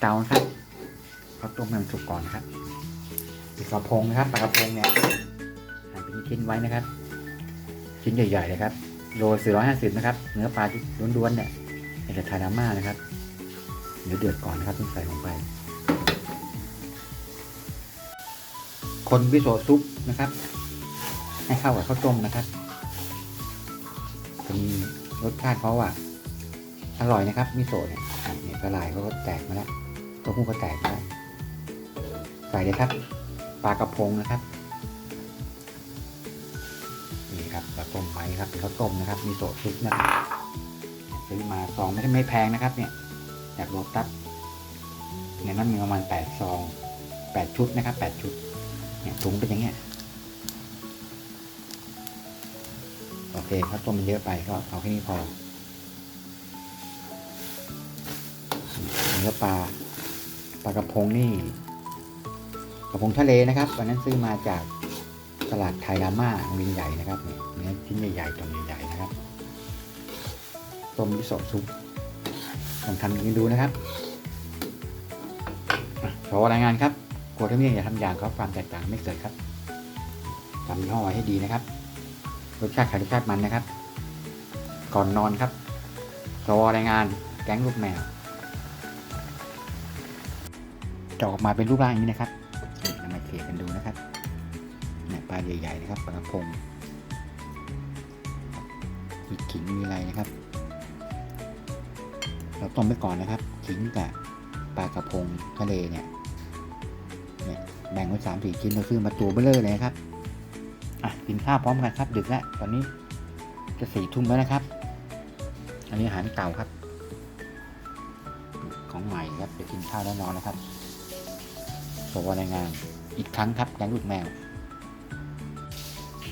เตานะครับเขาต้มให้มันสุกก่อนนะครับปลากระพงนะครับปลากระพงเนี่ยหั่นเป็นชิ้นไว้นะครับ ชิ้นใหญ่ๆเลยครับโลสี่ร้อยห้าสิบนะครับ เนื้อปลาที่ล้วนๆเนี่ยเป็นแต่ไทาราม่านะครับเดี๋ยวเดือดก่อนนะครับต้องใส่ลงไป คนวิโซซุปนะครับ ให้เข้ากับข้าวต้มนะครับเป็นรสชาติเขาอะอร่อยนะครับมิโซะเนี่ยเนี่ยละลายเขาก็แตกมาแล้ว ตัวหู้ก็แตกมาแล้วใส่เลยครับ ปลากระพงนะครับ นี่ครับปลาต้มไว้ครับเป็นข้าวต้มนะครับมิโซะซุปนะครับซื้อมาซองไม่ได้ไม่แพงนะครับ เนี่ยจากโรตัสในนั้นมีประมาณแปดซองแปดชุดนะครับแปดชุด เนี่ยถุงเป็นอย่างเงี้ยโอเคถ้าต้มมันเยอะไปก็เอาแค่นี้พอเนื้อปลา ปลากระพงนี่กระพงทะเลนะครับวันนั้นซื้อมาจากตลาดไทยราม่าวินใหญ่นะครับเนี่ยเนื้อชิ้นใหญ่ๆตัวใหญ่ๆนะครับต้มมิโซะซุปลองทำอย่างนี้ดูนะครับขอรายงานครับครัวที่เมี่ยงอย่าทำอย่างครับความแตกต่างไม่เกิดครับทำยี่ห้อไว้ให้ดีนะครับรสชาติขายรสชาติมันนะครับ ก่อนนอนครับรอรายงานแก๊งลูกแมว จะออกมาเป็นรูปร่างอย่างนี้นะครับนี่นำมาเขียกันดูนะครับเนี่ยปลาใหญ่ๆนะครับปลากระพงมีขิงมีอะไรนะครับ เราต้มไปก่อนนะครับขิงกับปลากระพงทะเลเนี่ยเนี่ยแบ่งไว้สามสี่ชิ้นเราซื้อมาตัวเบลเลอร์เลยนะครับอะกินข้าวพร้อมกันครับ ดึกแล้วตอนนี้จะสี่ทุ่มแล้วนะครับ อันนี้อาหารเก่าครับ ของใหม่ครับเดี๋ยวกินข้าวแล้วนอนนะครับ สวรายงาน อีกครั้งครับแกงลูกแมว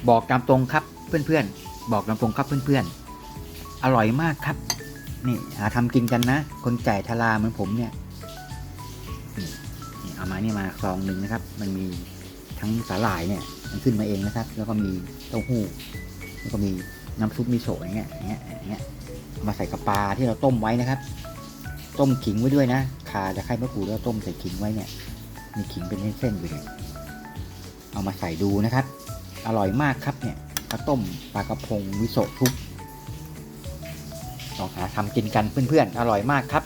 บอกตามตรงครับเพื่อนๆ บอกตามตรงครับเพื่อนๆ อร่อยมากครับ นี่หาทำกินกันนะ คนแก่ชราเหมือนผมเนี่ยนี่เอามานี่มาซองหนึ่งนะครับ มันมีทั้งสาหร่ายเนี่ย มันขึ้นมาเองนะครับ แล้วก็มีเต้าหู้ แล้วก็มีน้ำซุปมิโซะอย่างเงี้ยอย่างเงี้ยอย่างเงี้ย มาใส่กับปลาที่เราต้มไว้นะครับ ต้มขิงไว้ด้วยนะขาจะไข่มะกรูดแล้วต้มใส่ขิงไว้เนี่ย มีขิงเป็นเส้นๆอยู่เนี่ยเอามาใส่ดูนะครับ อร่อยมากครับเนี่ยข้าวต้มปลากระพงวิโสทุบลองหาทำกินกันเพื่อนๆ อร่อยมากครับ